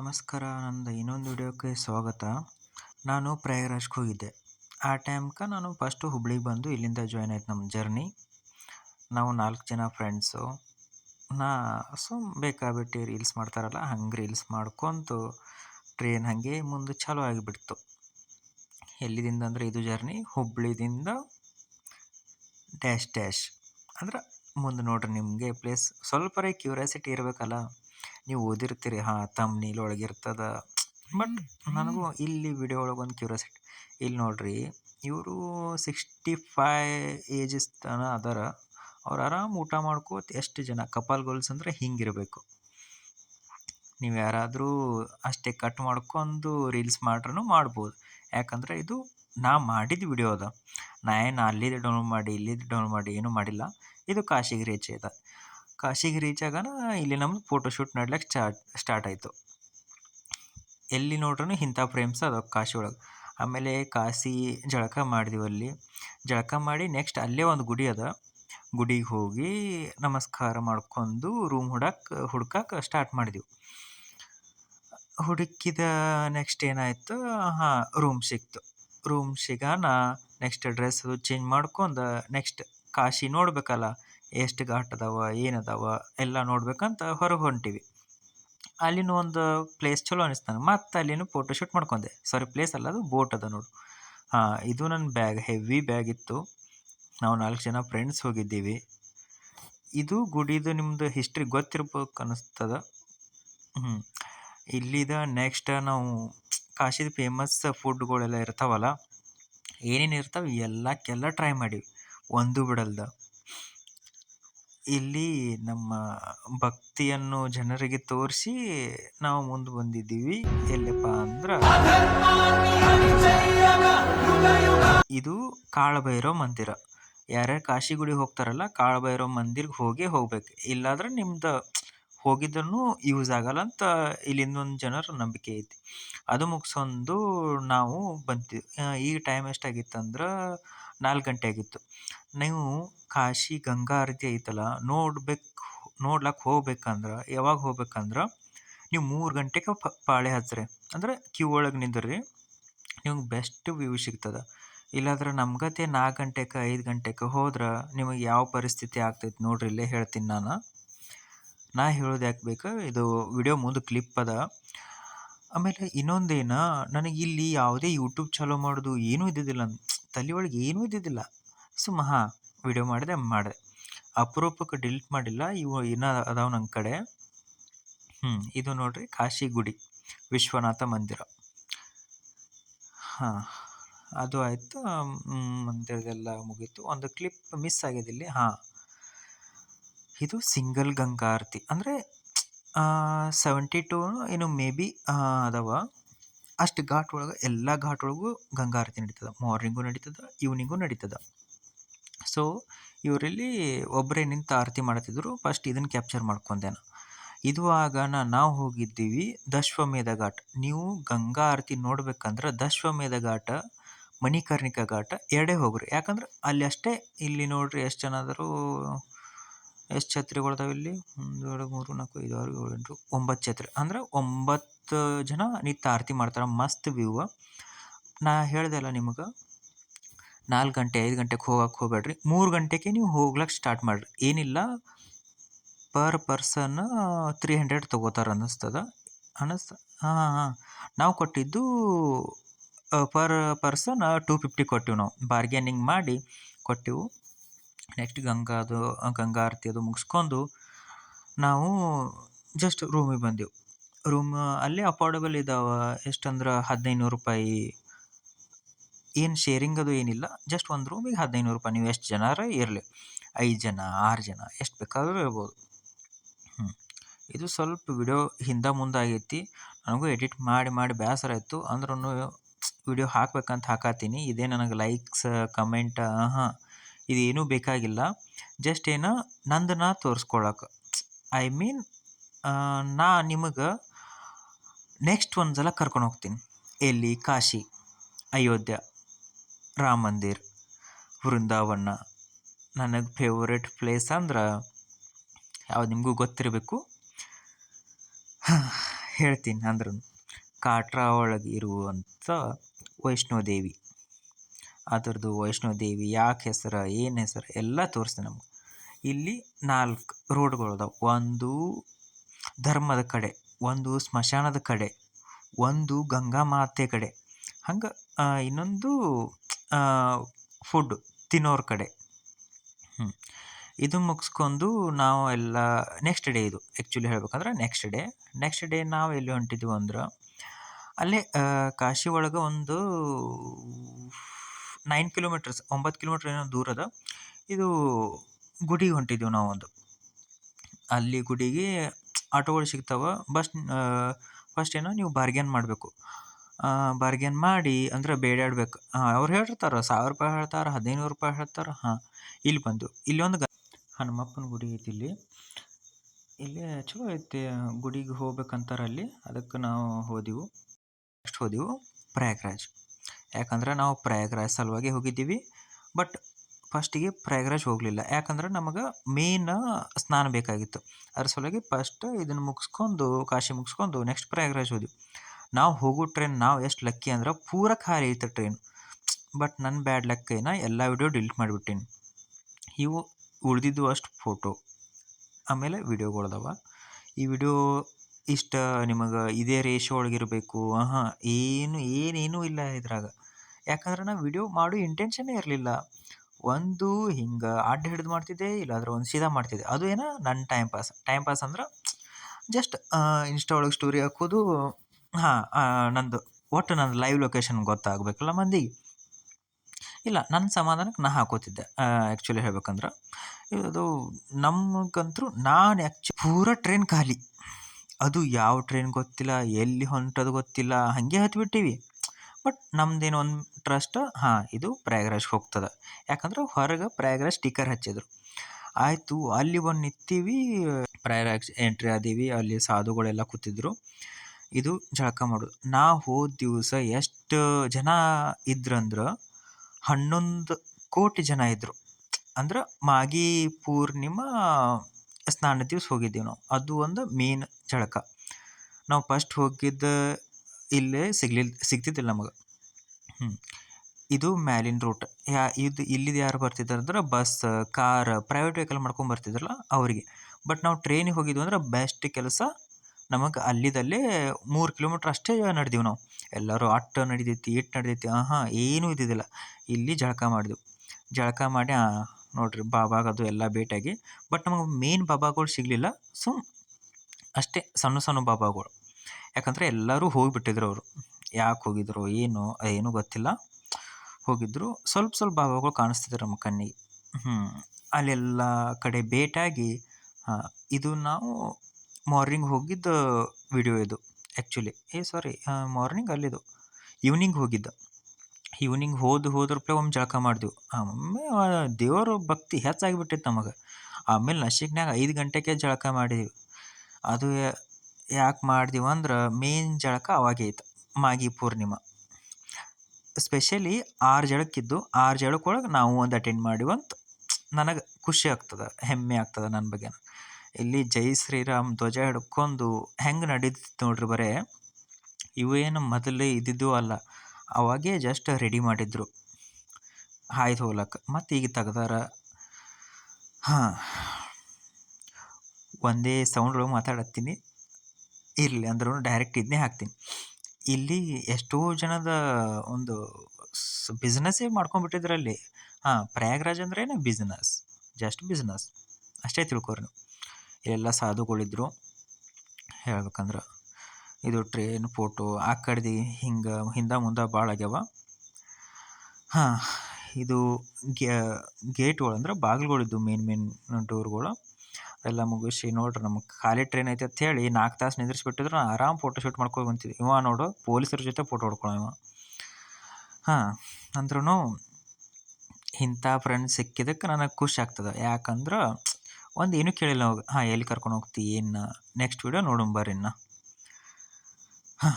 ನಮಸ್ಕಾರ, ನಂದು ಇನ್ನೊಂದು ವಿಡಿಯೋಕ್ಕೆ ಸ್ವಾಗತ. ನಾನು ಪ್ರಯಾಗ್ರಾಜ್ಗೆ ಹೋಗಿದ್ದೆ. ಆ ಟೈಮ್ಗೆ ನಾನು ಫಸ್ಟು ಹುಬ್ಳಿಗೆ ಬಂದು ಇಲ್ಲಿಂದ ಜಾಯ್ನ್ ಆಯ್ತು ನಮ್ಮ ಜರ್ನಿ ನಾವು ನಾಲ್ಕು ಜನ ಫ್ರೆಂಡ್ಸು ನಾ ಸುಮ್ ಬೇಕಾಬಿಟ್ಟು ರೀಲ್ಸ್ ಮಾಡ್ತಾರಲ್ಲ, ಹಂಗೆ ರೀಲ್ಸ್ ಮಾಡ್ಕೊತು ಟ್ರೈನ್ ಹಾಗೆ ಮುಂದೆ ಚಾಲೂ ಆಗಿಬಿಡ್ತು. ಎಲ್ಲಿದಿಂದ ಅಂದರೆ ಇದು ಜರ್ನಿ ಹುಬ್ಳಿದಿಂದ ಡ್ಯಾಶ್ ಡ್ಯಾಶ್ ಅಂದ್ರೆ ಮುಂದೆ ನೋಡ್ರಿ ನಿಮಗೆ ಪ್ಲೇಸ್ ಸ್ವಲ್ಪರೇ ಕ್ಯೂರಿಯಾಸಿಟಿ ಇರಬೇಕಲ್ಲ. ನೀವು ಓದಿರ್ತೀರಿ ಹಾಂ ತಮ್ಮ ನೀಲೊಳಗೆ ಇರ್ತದ ಬಟ್ ನನಗೂ ಇಲ್ಲಿ ವಿಡಿಯೋ ಒಳಗೆ ಒಂದು ಕ್ಯೂರಿಯಾಸಿಟಿ ಇಲ್ಲಿ ನೋಡ್ರಿ ಇವರು ಸಿಕ್ಸ್ಟಿ ಫೈ ಏಜಸ್ ತನ ಅದಾರ. ಅವ್ರು ಆರಾಮ್ ಊಟ ಮಾಡ್ಕೋತ ಎಷ್ಟು ಜನ ಕಪಾಲ್ ಗೋಲ್ಸ್ ಅಂದರೆ ಹಿಂಗಿರಬೇಕು. ನೀವು ಯಾರಾದರೂ ಅಷ್ಟೇ ಕಟ್ ಮಾಡ್ಕೊಂಡು ರೀಲ್ಸ್ ಮಾಡ್ರೂ ಮಾಡ್ಬೋದು. ಯಾಕಂದರೆ ಇದು ನಾ ಮಾಡಿದ ವಿಡಿಯೋ ಅದ. ನಾ ಏನು ಅಲ್ಲಿದ್ದು ಡೌನ್ಲೋಡ್ ಮಾಡಿ ಇಲ್ಲಿದ್ದು ಡೌನ್ಲೋಡ್ ಮಾಡಿ ಏನೂ ಮಾಡಿಲ್ಲ. ಇದು ಕಾಶಿಗೆ ರೀಚ್ ಆಯ್ತ. ಕಾಶಿಗೆ ರೀಚ್ ಆಗೋಣ ಇಲ್ಲಿ ನಮ್ದು ಫೋಟೋ ಶೂಟ್ ನಡ್ಲಿಕ್ಕೆ ಸ್ಟಾರ್ಟ್ ಸ್ಟಾರ್ಟ್ ಆಯಿತು. ಎಲ್ಲಿ ನೋಡ್ರೂ ಇಂಥ ಫ್ರೇಮ್ಸ್ ಅದಾವೆ ಕಾಶಿ ಒಳಗೆ ಆಮೇಲೆ ಕಾಶಿ ಜಳಕ ಮಾಡಿದ್ವಿ ಅಲ್ಲಿ. ಜಳಕ ಮಾಡಿ ನೆಕ್ಸ್ಟ್ ಅಲ್ಲೇ ಒಂದು ಗುಡಿ ಅದ. ಗುಡಿಗೆ ಹೋಗಿ ನಮಸ್ಕಾರ ಮಾಡ್ಕೊಂಡು ರೂಮ್ ಹುಡಕ್ಕೆ ಹುಡ್ಕಕ್ಕೆ ಸ್ಟಾರ್ಟ್ ಮಾಡಿದೆವು. ಹುಡುಕಿದ ನೆಕ್ಸ್ಟ್ ಏನಾಯಿತು? ಹಾಂ ರೂಮ್ ಸಿಕ್ತು. ರೂಮ್ ಸಿಗಾನ ನೆಕ್ಸ್ಟ್ ಡ್ರೆಸ್ ಚೇಂಜ್ ಮಾಡ್ಕೊಂಡು ನೆಕ್ಸ್ಟ್ ಕಾಶಿ ನೋಡ್ಬೇಕಲ್ಲ. ಎಷ್ಟು ಘಾಟ್ ಅದಾವ ಏನದಾವ ಎಲ್ಲ ನೋಡ್ಬೇಕಂತ ಹೊರಗೆ ಹೊಂಟಿವಿ. ಅಲ್ಲಿನೂ ಒಂದು ಪ್ಲೇಸ್ ಚಲೋ ಅನಿಸ್ತು ನನಗೆ ಮತ್ತೆ ಅಲ್ಲಿನ ಫೋಟೋ ಶೂಟ್ ಮಾಡ್ಕೊಂಡೆ. ಸಾರಿ ಪ್ಲೇಸ್ ಅಲ್ಲ ಅದು ಬೋಟ್ ಅದ ನೋಡು. ಹಾಂ, ಇದು ನನ್ನ ಬ್ಯಾಗ್ ಹೆವಿ ಬ್ಯಾಗ್ ಇತ್ತು. ನಾವು ನಾಲ್ಕು ಜನ ಫ್ರೆಂಡ್ಸ್ ಹೋಗಿದ್ದೀವಿ. ಇದು ಗುಡಿದು ನಿಮ್ಮದು ಹಿಸ್ಟ್ರಿ ಗೊತ್ತಿರ್ಬೇಕು ಅನಿಸ್ತದ. ಹ್ಞೂ ಇಲ್ಲಿದ ನೆಕ್ಸ್ಟ್ ನಾವು ಕಾಶಿದ ಫೇಮಸ್ ಫುಡ್ಗಳೆಲ್ಲ ಇರ್ತಾವಲ್ಲ, ಏನೇನು ಇರ್ತಾವೆ, ಎಲ್ಲಕ್ಕೆಲ್ಲ ಟ್ರೈ ಮಾಡೀವಿ. ಒಂದು ಬಿಡಲ್ದ. ಇಲ್ಲಿ ನಮ್ಮ ಭಕ್ತಿಯನ್ನು ಜನರಿಗೆ ತೋರಿಸಿ ನಾವು ಮುಂದೆ ಬಂದಿದ್ದೀವಿ. ಎಲ್ಲಪ್ಪ ಅಂದ್ರೆ ಇದು ಕಾಳಭೈರವ ಮಂದಿರ. ಯಾರ್ಯಾರು ಕಾಶಿ ಗುಡಿ ಹೋಗ್ತಾರಲ್ಲ ಕಾಳಭೈರವ ಮಂದಿರ್ಗೆ ಹೋಗಿ ಹೋಗ್ಬೇಕು. ಇಲ್ಲಾಂದ್ರೆ ನಿಮ್ದು ಹೋಗಿದ್ದನ್ನು ಯೂಸ್ ಆಗಲ್ಲ ಅಂತ ಇಲ್ಲಿಂದ ಒಂದು ಜನರ ನಂಬಿಕೆ ಐತಿ. ಅದು ಮುಗಿಸೊಂದು ನಾವು ಬಂದ್ವಿ. ಈಗ ಟೈಮ್ ಎಷ್ಟಾಗಿತ್ತು ಅಂದ್ರೆ ನಾಲ್ಕು ಗಂಟೆ ಆಗಿತ್ತು. ನೀವು ಕಾಶಿ, ಗಂಗಾ ಆರತಿ ಐತಲ್ಲ, ನೋಡ್ಬೇಕು ನೋಡ್ಲಕ್ಕೆ ಹೋಗ್ಬೇಕಂದ್ರೆ, ಯಾವಾಗ ಹೋಗ್ಬೇಕಂದ್ರೆ ನೀವು ಮೂರು ಗಂಟೆಗೆ ಪಾಳೆ ಹತ್ತಿರಿ ಅಂದ್ರೆ ಕ್ಯೂ ಒಳಗೆ ನಿಂದ್ರಿ, ನಿಮ್ಗೆ ಬೆಸ್ಟ್ ವ್ಯೂ ಸಿಗ್ತದೆ. ಇಲ್ಲಾಂದ್ರೆ ನಮ್ಗತೆ ನಾಲ್ಕು ಗಂಟೆಗೆ ಐದು ಗಂಟೆಗೆ ಹೋದ್ರೆ ನಿಮಗೆ ಯಾವ ಪರಿಸ್ಥಿತಿ ಆಗ್ತೈತೆ ನೋಡ್ರಿ, ಇಲ್ಲೇ ಹೇಳ್ತೀನಿ ನಾನು. ನಾ ಹೇಳೋದು ಯಾಕೆ ಬೇಕು, ಇದು ವಿಡಿಯೋ ಮುಂದೆ ಕ್ಲಿಪ್ ಅದ. ಆಮೇಲೆ ಇನ್ನೊಂದೇನ, ನನಗೆ ಇಲ್ಲಿ ಯಾವುದೇ ಯೂಟ್ಯೂಬ್ ಚಾಲೋ ಮಾಡೋದು ಏನೂ ಇದ್ದಿದ್ದಿಲ್ಲ, ತಲೆ ಒಳಗೆ ಏನೂ ಇದ್ದಿದ್ದಿಲ್ಲ. ಸುಮ್ಮ ಹಾಂ ವಿಡಿಯೋ ಮಾಡಿದೆ ಮಾಡಿದೆ. ಅಪರೂಪಕ್ಕೆ ಡಿಲೀಟ್ ಮಾಡಿಲ್ಲ, ಇವು ಇನ್ನೂ ಅದಾವೆ ನನ್ನ ಕಡೆ. ಹ್ಞೂ ಇದು ನೋಡ್ರಿ ಕಾಶಿ ಗುಡಿ, ವಿಶ್ವನಾಥ ಮಂದಿರ. ಹಾಂ, ಅದು ಆಯಿತು. ಮಂದಿರದೆಲ್ಲ ಮುಗೀತು. ಒಂದು ಕ್ಲಿಪ್ ಮಿಸ್ ಆಗಿದೆ ಇಲ್ಲಿ. ಹಾಂ. ಇದು ಸಿಂಗಲ್ ಗಂಗಾರತಿ ಅಂದರೆ ಸೆವೆಂಟಿ ಟು ಏನು ಮೇ ಬಿ ಅದಾವ. ಅಷ್ಟು ಘಾಟ್ ಒಳಗೆ, ಎಲ್ಲ ಘಾಟ್ ಒಳಗೂ ಗಂಗಾರತಿ ನಡೀತದೆ. ಮಾರ್ನಿಂಗು ನಡೀತದೆ ಈವ್ನಿಂಗು ನಡೀತದೆ. ಸೊ, ಇವರಲ್ಲಿ ಒಬ್ಬರೇ ನಿಂತು ಆರತಿ ಮಾಡ್ತಿದ್ರು, ಫಸ್ಟ್ ಇದನ್ನು ಕ್ಯಾಪ್ಚರ್ ಮಾಡ್ಕೊಂಡೆ ಇದು ಆಗ ನಾವು ಹೋಗಿದ್ದೀವಿ ದಶ್ವಮೇಧ ಘಾಟ್. ನೀವು ಗಂಗಾ ಆರತಿ ನೋಡ್ಬೇಕಂದ್ರೆ ದಶ್ವಮೇಧ ಘಾಟ, ಮಣಿಕರ್ಣಿಕಾ ಘಾಟ ಎರಡೇ ಹೋಗ್ರಿ. ಯಾಕಂದ್ರೆ ಅಲ್ಲಿ ಅಷ್ಟೇ, ಇಲ್ಲಿ ನೋಡ್ರಿ ಎಷ್ಟು ಜನ ಆದರೂ, ಎಷ್ಟು ಛತ್ರಿಗಳು ಇಲ್ಲಿ? ಒಂದು, ಎರಡು, ಮೂರು, ನಾಲ್ಕು, ಐದು, ಆರು, ಏಳು, ಎಂಟು, ಒಂಬತ್ತು ಛತ್ರಿ. ಅಂದ್ರೆ ಒಂಬತ್ತು ಜನ ನಿಂತು ಆರತಿ ಮಾಡ್ತಾರೆ. ಮಸ್ತ್ ವ್ಯೂ. ನಾ ಹೇಳ್ದೆ ಅಲ್ಲ ನಿಮಗೆ ನಾಲ್ಕು ಗಂಟೆ, ಐದು ಗಂಟೆಗೆ ಹೋಗಕ್ಕೆ ಹೋಗಬೇಡ್ರಿ. ಮೂರು ಗಂಟೆಗೆ ನೀವು ಹೋಗ್ಲಕ್ಕೆ ಸ್ಟಾರ್ಟ್ ಮಾಡಿರಿ. ಏನಿಲ್ಲ ಪರ್ ಪರ್ಸನ್ ತ್ರೀ ಹಂಡ್ರೆಡ್ ತೊಗೋತಾರೆ ಅನ್ನಿಸ್ತದ. ಅನ್ನಿಸ್ತ, ಹಾಂ ಹಾಂ ನಾವು ಕೊಟ್ಟಿದ್ದು ಪರ್ ಪರ್ಸನ್ ಟೂ ಫಿಫ್ಟಿ ಕೊಟ್ಟಿವಿ ನಾವು. ಬಾರ್ಗೇನಿಂಗ್ ಮಾಡಿ ಕೊಟ್ಟಿವು. ನೆಕ್ಸ್ಟ್ ಗಂಗಾದು ಗಂಗಾ ಆರತಿ ಅದು ಮುಗಿಸ್ಕೊಂಡು ನಾವು ಜಸ್ಟ್ ರೂಮಿಗೆ ಬಂದೆವು. ರೂಮ್ ಅಲ್ಲೇ ಅಫೋರ್ಡಬಲ್ ಇದ್ದಾವೆ ಎಷ್ಟಂದ್ರೆ ಹದಿನೈದು ನೂರು ರೂಪಾಯಿ ಏನು ಶೇರಿಂಗ್ ಅದು ಏನಿಲ್ಲ. ಜಸ್ಟ್ ಒಂದು ರೂಮಿಗೆ ಹದಿನೈದು ನೂರು ರೂಪಾಯಿ. ನೀವು ಎಷ್ಟು ಜನರ ಇರಲಿ. ಐದು ಜನ, ಆರು ಜನ, ಎಷ್ಟು ಬೇಕಾದರೂ ಇರ್ಬೋದು. ಇದು ಸ್ವಲ್ಪ ವಿಡಿಯೋ ಹಿಂದೆ ಮುಂದೆ ಆಗೈತಿ. ನನಗೂ ಎಡಿಟ್ ಮಾಡಿ ಮಾಡಿ ಬೇಸರ ಆಯಿತು. ಅಂದ್ರೂ ವಿಡಿಯೋ ಹಾಕ್ಬೇಕಂತ ಹಾಕತ್ತೀನಿ ಇದೇ ನನಗೆ ಲೈಕ್ಸ್ ಕಮೆಂಟ್ ಹಾಂ ಇದೇನೂ ಬೇಕಾಗಿಲ್ಲ. ಜಸ್ಟ್ ಏನು ನಂದು ನಾ ತೋರಿಸ್ಕೊಳಕ್ಕೆ ಐ ಮೀನ್ ನಾ ನಿಮಗೆ ನೆಕ್ಸ್ಟ್ ಒಂದು ಸಲ ಕರ್ಕೊಂಡು ಹೋಗ್ತೀನಿ. ಎಲ್ಲಿ? ಕಾಶಿ, ಅಯೋಧ್ಯ. ರಾಮ ಮಂದಿರ, ವೃಂದಾವನ. ನನಗೆ ಫೇವ್ರೆಟ್ ಪ್ಲೇಸ್ ಅಂದ್ರೆ ಯಾವ ನಿಮಗೂ ಗೊತ್ತಿರಬೇಕು? ಹೇಳ್ತೀನಿ ಅಂದ್ರೆ ಕಾಟ್ರಾ ಒಳಗೆ ಇರುವಂಥ ವೈಷ್ಣೋದೇವಿ. ಅದರದ್ದು ವೈಷ್ಣೋದೇವಿ ಯಾಕೆ ಹೆಸರು, ಏನು ಹೆಸರು, ಎಲ್ಲ ತೋರಿಸ್ತೀನಿ ನಮ್ಗೆ. ಇಲ್ಲಿ ನಾಲ್ಕು ರೋಡ್ಗಳು ಅದಾವೆ. ಒಂದು ಧರ್ಮದ ಕಡೆ, ಒಂದು ಸ್ಮಶಾನದ ಕಡೆ, ಒಂದು ಗಂಗಾ ಮಾತೆ ಕಡೆ. ಹಂಗೆ ಇನ್ನೊಂದು ಫುಡ್ ತಿನ್ನೋರ ಕಡೆ. ಇದು ಮುಗಿಸ್ಕೊಂಡು ನಾವು ಎಲ್ಲ ನೆಕ್ಸ್ಟ್ ಡೇ ಇದು. ಆ್ಯಕ್ಚುಲಿ ಹೇಳ್ಬೇಕಂದ್ರೆ ನೆಕ್ಸ್ಟ್ ಡೇ ನೆಕ್ಸ್ಟ್ ಡೇ ನಾವು ಎಲ್ಲಿ ಹೊಂಟಿದ್ವಿ ಅಂದ್ರೆ, ಅಲ್ಲೇ ಕಾಶಿ ಒಳಗೆ ಒಂದು ನೈನ್ ಕಿಲೋಮೀಟರ್ಸ್ ಒಂಬತ್ತು ಕಿಲೋಮೀಟ್ರ್ ಏನೋ ದೂರ ಅದ. ಇದು ಗುಡಿಗೆ ಹೊಂಟಿದ್ದೀವಿ ನಾವು ಒಂದು. ಅಲ್ಲಿ ಗುಡಿಗೆ ಆಟೋಗಳು ಸಿಗ್ತಾವೆ. ಬಸ್ ಫಸ್ಟ್ ಏನೋ ನೀವು ಬಾರ್ಗೇನ್ ಮಾಡಬೇಕು. ಬಾರ್ಗೇನ್ ಮಾಡಿ ಅಂದ್ರೆ ಬೇಡಾಡ್ಬೇಕು ಅವ್ರು ಹೇಳಿರ್ತಾರೆ ಸಾವಿರ ರೂಪಾಯಿ ಹೇಳ್ತಾರೆ ಹದಿನೈದು ರೂಪಾಯಿ ಹೇಳ್ತಾರೆ. ಹಾಂ, ಇಲ್ಲಿ ಬಂದು, ಇಲ್ಲಿ ಒಂದು ಗ ಹನುಮಪ್ಪನ ಗುಡಿ ಐತಿ ಇಲ್ಲಿ. ಇಲ್ಲಿ ಚಲೋ ಐತಿ ಗುಡಿಗೆ ಹೋಗ್ಬೇಕಂತಾರೆ ಅಲ್ಲಿ. ಅದಕ್ಕೆ ನಾವು ಹೋದೆವು. ನೆಕ್ಸ್ಟ್ ಹೋದೆವು ಪ್ರಯಾಗ್ರಾಜ್. ಯಾಕಂದ್ರೆ ನಾವು ಪ್ರಯಾಗ್ರಾಜ್ ಸಲುವಾಗಿ ಹೋಗಿದ್ದೀವಿ. ಬಟ್ ಫಸ್ಟಿಗೆ ಪ್ರಯಾಗ್ರಾಜ್ ಹೋಗಲಿಲ್ಲ. ಯಾಕಂದ್ರೆ ನಮಗೆ ಮೇನ್ ಸ್ನಾನ ಬೇಕಾಗಿತ್ತು. ಅದ್ರ ಸಲುವಾಗಿ ಫಸ್ಟ್ ಇದನ್ನು ಮುಗಿಸ್ಕೊಂಡು, ಕಾಶಿ ಮುಗಿಸ್ಕೊಂಡು ನೆಕ್ಸ್ಟ್ ಪ್ರಯಾಗ್ರಾಜ್ ಹೋದ್ವಿ. ನಾವು ಹೋಗೋ ಟ್ರೈನ್ ನಾವು ಎಷ್ಟು ಲಕ್ಕಿ ಅಂದ್ರೆ ಪೂರ ಖಾಲಿ ಐತೆ ಟ್ರೈನ್ ಬಟ್ ನನ್ನ ಬ್ಯಾಡ್ ಲಕ್ ಎಲ್ಲ ವಿಡಿಯೋ ಡಿಲೀಟ್ ಮಾಡಿಬಿಟ್ಟೀನಿ. ಇವು ಉಳಿದಿದ್ದು ಅಷ್ಟು ಫೋಟೋ ಆಮೇಲೆ ವಿಡಿಯೋಗಳದಾವ ಈ ವಿಡಿಯೋ ಇಷ್ಟ ನಿಮಗೆ ಇದೇ ರೇಷೋ ಒಳಗಿರಬೇಕು ಹಾಂ ಏನು, ಏನೇನೂ ಇಲ್ಲ ಇದ್ರಾಗ. ಯಾಕಂದ್ರೆ ನಾವು ವಿಡಿಯೋ ಮಾಡೋ ಇಂಟೆನ್ಷನ್ನೇ ಇರಲಿಲ್ಲ. ಒಂದು ಹಿಂಗೆ ಅಡ್ಡ ಹಿಡಿದು ಮಾಡ್ತಿದ್ದೆ, ಇಲ್ಲಾಂದ್ರೆ ಒಂದು ಸೀದಾ ಮಾಡ್ತಿದ್ದೆ. ಅದು ಏನೋ ನನ್ನ ಟೈಮ್ ಪಾಸ್ ಟೈಮ್ ಪಾಸ್ ಅಂದ್ರೆ ಜಸ್ಟ್ ಇನ್ಸ್ಟಾ ಒಳಗೆ ಸ್ಟೋರಿ ಹಾಕೋದು ಹಾಂ ನಂದು ಒಟ್ಟು ನಂದು ಲೈವ್ ಲೊಕೇಶನ್ ಗೊತ್ತಾಗಬೇಕಲ್ಲ ಮಂದಿಗೆ ಇಲ್ಲ ನನ್ನ ಸಮಾಧಾನಕ್ಕೆ ನಾ ಹಾಕೋತಿದ್ದೆ ಆ್ಯಕ್ಚುಲಿ ಹೇಳ್ಬೇಕಂದ್ರೆ. ಇದು ನಮಗಂತೂ ನಾನು ಆ್ಯಕ್ಚು ಪೂರ ಟ್ರೈನ್ ಖಾಲಿ. ಅದು ಯಾವ ಟ್ರೈನ್ ಗೊತ್ತಿಲ್ಲ, ಎಲ್ಲಿ ಹೊಂಟದು ಗೊತ್ತಿಲ್ಲ, ಹಾಗೆ ಹತ್ಬಿಟ್ಟಿವಿ. ಬಟ್ ನಮ್ದೇನು ಒಂದು ಟ್ರಸ್ಟ್ ಹಾಂ, ಇದು ಪ್ರಯಾಗ್ರಾಜ್ ಹೋಗ್ತದೆ. ಯಾಕಂದ್ರೆ ಹೊರಗೆ ಪ್ರಯಾಗ್ರಾಜ್ ಸ್ಟಿಕರ್ ಹಚ್ಚಿದ್ರು. ಆಯಿತು, ಅಲ್ಲಿ ಬಂದು ನಿಂತೀವಿ, ಪ್ರಯಾಗ್ರಾಜ್ ಎಂಟ್ರಿ ಆದೀವಿ, ಅಲ್ಲಿ ಸಾಧುಗಳೆಲ್ಲ ಕೂತಿದ್ರು. ಇದು ಜಳಕ ಮಾಡೋದು ನಾ ಹೋದ ದಿವಸ ಎಷ್ಟು ಜನ ಇದ್ರಂದ್ರೆ ಹನ್ನೊಂದು ಕೋಟಿ ಜನ ಇದ್ದರು ಅಂದ್ರೆ ಮಾಗಿ ಪೂರ್ಣಿಮಾ ಸ್ನಾನ ದಿವಸ ಹೋಗಿದ್ದೀವಿ ನಾವು. ಅದು ಒಂದು ಮೇನ್ ಜಳಕ. ನಾವು ಫಸ್ಟ್ ಹೋಗಿದ್ದ ಇಲ್ಲೇ ಸಿಗ್ಲಿಲ್ಲ ಸಿಗ್ತಿದ್ದಿಲ್ಲ ನಮಗೆ. ಹ್ಞೂ ಇದು ಮ್ಯಾಲಿನ ರೂಟ್ ಯಾ, ಇದು ಇಲ್ಲಿದು ಯಾರು ಬರ್ತಿದ್ದಾರೆ ಅಂದ್ರೆ ಬಸ್ ಕಾರ್ ಪ್ರೈವೇಟ್ ವೆಹಿಕಲ್ ಮಾಡ್ಕೊಂಡು ಬರ್ತಿದ್ರಲ್ಲ ಅವರಿಗೆ. ಬಟ್ ನಾವು ಟ್ರೈನಿಗೆ ಹೋಗಿದ್ವಿ ಅಂದ್ರೆ ಬೆಸ್ಟ್ ಕೆಲಸ ನಮಗೆ ಅಲ್ಲಿದಲ್ಲೇ ಮೂರು ಕಿಲೋಮೀಟ್ರ್ ಅಷ್ಟೇ ನಡೆದೀವಿ ನಾವು. ಎಲ್ಲರೂ ಅಟ್ಟ ನಡಿತೈತಿ ನಡಿತೈತಿ ಹಾಂ ಏನೂ ಇದ್ದಿದ್ದಿಲ್ಲ. ಇಲ್ಲಿ ಜಳಕ ಮಾಡಿದೆವು. ಜಳಕ ಮಾಡಿ ನೋಡಿರಿ ಬಾಬಾಗೆ ಅದು ಎಲ್ಲ ಭೇಟಿಯಾಗಿ. ಬಟ್ ನಮಗೆ ಮೇನ್ ಬಾಬಾಗಳು ಸಿಗಲಿಲ್ಲ. ಸುಮ್ ಅಷ್ಟೇ ಸಣ್ಣ ಸಣ್ಣ ಬಾಬಾಗಳು. ಯಾಕಂದರೆ ಎಲ್ಲರೂ ಹೋಗಿಬಿಟ್ಟಿದ್ರು ಅವರು. ಯಾಕೆ ಹೋಗಿದ್ರು, ಏನು, ಏನೂ ಗೊತ್ತಿಲ್ಲ. ಹೋಗಿದ್ದರು ಸ್ವಲ್ಪ ಸ್ವಲ್ಪ ಬಾಬಾಗಳು ಕಾಣಿಸ್ತಿದ್ರು ನಮ್ಮ ಕಣ್ಣಿಗೆ. ಹ್ಞೂ ಅಲ್ಲೆಲ್ಲ ಕಡೆ ಭೇಟಾಗಿ ಹಾಂ ಇದು ನಾವು ಮಾರ್ನಿಂಗ್ ಹೋಗಿದ್ದು ವಿಡಿಯೋ ಇದು ಆ್ಯಕ್ಚುಲಿ ಏ ಸಾರಿ ಮಾರ್ನಿಂಗ್ ಅಲ್ಲಿದು. ಈವ್ನಿಂಗ್ ಹೋಗಿದ್ದು. ಈವ್ನಿಂಗ್ ಹೋದ ಹೋದ್ರಪ್ಲೆ ಒಮ್ಮೆ ಜಳಕ ಮಾಡಿದೆವು. ಆಮೇಲೆ ದೇವರ ಭಕ್ತಿ ಹೆಚ್ಚಾಗಿಬಿಟ್ಟಿತ್ತು ನಮಗೆ. ಆಮೇಲೆ ನಶಿಕ್ನಾಗ ಐದು ಗಂಟೆಗೆ ಜಳಕ ಮಾಡಿದೆವು. ಅದು ಯಾಕೆ ಮಾಡಿದೆವು ಅಂದ್ರೆ ಮೇನ್ ಜಳಕ ಅವಾಗೇ ಐತೆ, ಮಾಗಿ ಪೂರ್ಣಿಮಾ. ಸ್ಪೆಷಲಿ ಆರು ಜಳಕ್ಕಿದ್ದು ಆರು ಜಳಕ್ಕೊಳಗೆ ನಾವು ಒಂದು ಅಟೆಂಡ್ ಮಾಡಿವಂತ, ನನಗೆ ಖುಷಿ ಆಗ್ತದೆ, ಹೆಮ್ಮೆ ಆಗ್ತದೆ ನನ್ನ ಬಗ್ಗೆ ಇಲ್ಲಿ ಜೈ ಶ್ರೀರಾಮ್ ಧ್ವಜ ಹಿಡ್ಕೊಂಡು ಹೆಂಗೆ ನಡೀತಿತ್ತು ನೋಡ್ರಿ ಬರೇ? ಇವೇನು ಮೊದಲೇ ಇದ್ದಿದ್ದು ಅಲ್ಲ. ಅವಾಗೇ ಜಸ್ಟ್ ರೆಡಿ ಮಾಡಿದ್ರು. ಆಯ್ತು ಹೋಗ್ಲಕ್ಕ. ಮತ್ತು ಈಗ ತೆಗ್ದಾರ. ಹಾಂ. ಒಂದೇ ಸೌಂಡ್ ಒಳಗೆ ಮಾತಾಡತ್ತೀನಿ. ಇರಲಿ ಅಂದ್ರೂ ಡೈರೆಕ್ಟ್ ಇದನ್ನೇ ಹಾಕ್ತೀನಿ. ಇಲ್ಲಿ ಎಷ್ಟೋ ಜನದ ಒಂದು ಬಿಸ್ನೆಸ್ಸೇ ಮಾಡ್ಕೊಂಡ್ಬಿಟ್ಟಿದ್ರಲ್ಲಿ ಹಾಂ, ಪ್ರಯಾಗ್ರಾಜ್ ಅಂದ್ರೇನು ಬಿಸ್ನೆಸ್ ಜಸ್ಟ್ ಬಿಸ್ನೆಸ್ ಅಷ್ಟೇ ತಿಳ್ಕೊರಿ ನೀವು ಇಲ್ಲೆಲ್ಲ ಸಾಧುಗಳಿದ್ರು. ಹೇಳ್ಬೇಕಂದ್ರೆ ಇದು ಟ್ರೈನ್ ಫೋಟೋ ಆ ಕಡ್ದು ಹಿಂಗೆ, ಹಿಂದೆ ಮುಂದೆ ಭಾಳ ಆಗ್ಯಾವ. ಹಾಂ, ಇದು ಗೇಟ್ಗಳು ಅಂದ್ರೆ ಬಾಗಿಲುಗಳಿದ್ದು ಮೇನ್ ಮೇನ್ ಡೋರ್ಗಳು ಎಲ್ಲ ಮುಗಿಸಿ ನೋಡ್ರಿ ನಮಗೆ ಖಾಲಿ ಟ್ರೈನ್ ಐತೆ ಅಂತ ಹೇಳಿ ನಾಲ್ಕು ತಾಸು ನಿಂದ್ರಿಸ್ಬಿಟ್ಟಿದ್ರು ಆರಾಮ್ ಫೋಟೋ ಶೂಟ್ ಮಾಡ್ಕೊಂಡು ಬಂತಿದ್ವಿ. ಇವ ನೋಡು ಪೊಲೀಸರ ಜೊತೆ ಫೋಟೋ ಹೊಡ್ಕೊಳ್ಳೋ ಇವ. ಹಾಂ ಅಂದ್ರೂ ಇಂಥ ಫ್ರೆಂಡ್ಸ್ ಸಿಕ್ಕಿದ್ದಕ್ಕೆ ನನಗೆ ಖುಷಿ ಆಗ್ತದೆ. ಯಾಕಂದ್ರೆ ಒಂದು ಏನೂ ಕೇಳಿಲ್ಲ ಅವಾಗ ಹಾಂ, ಎಲ್ಲಿ ಕರ್ಕೊಂಡು ಹೋಗ್ತಿ, ಏನು? ನೆಕ್ಸ್ಟ್ ವೀಡಿಯೋ ನೋಡೋಣ, ಬರ್ರಿ ಇನ್ನು. ಹಾಂ.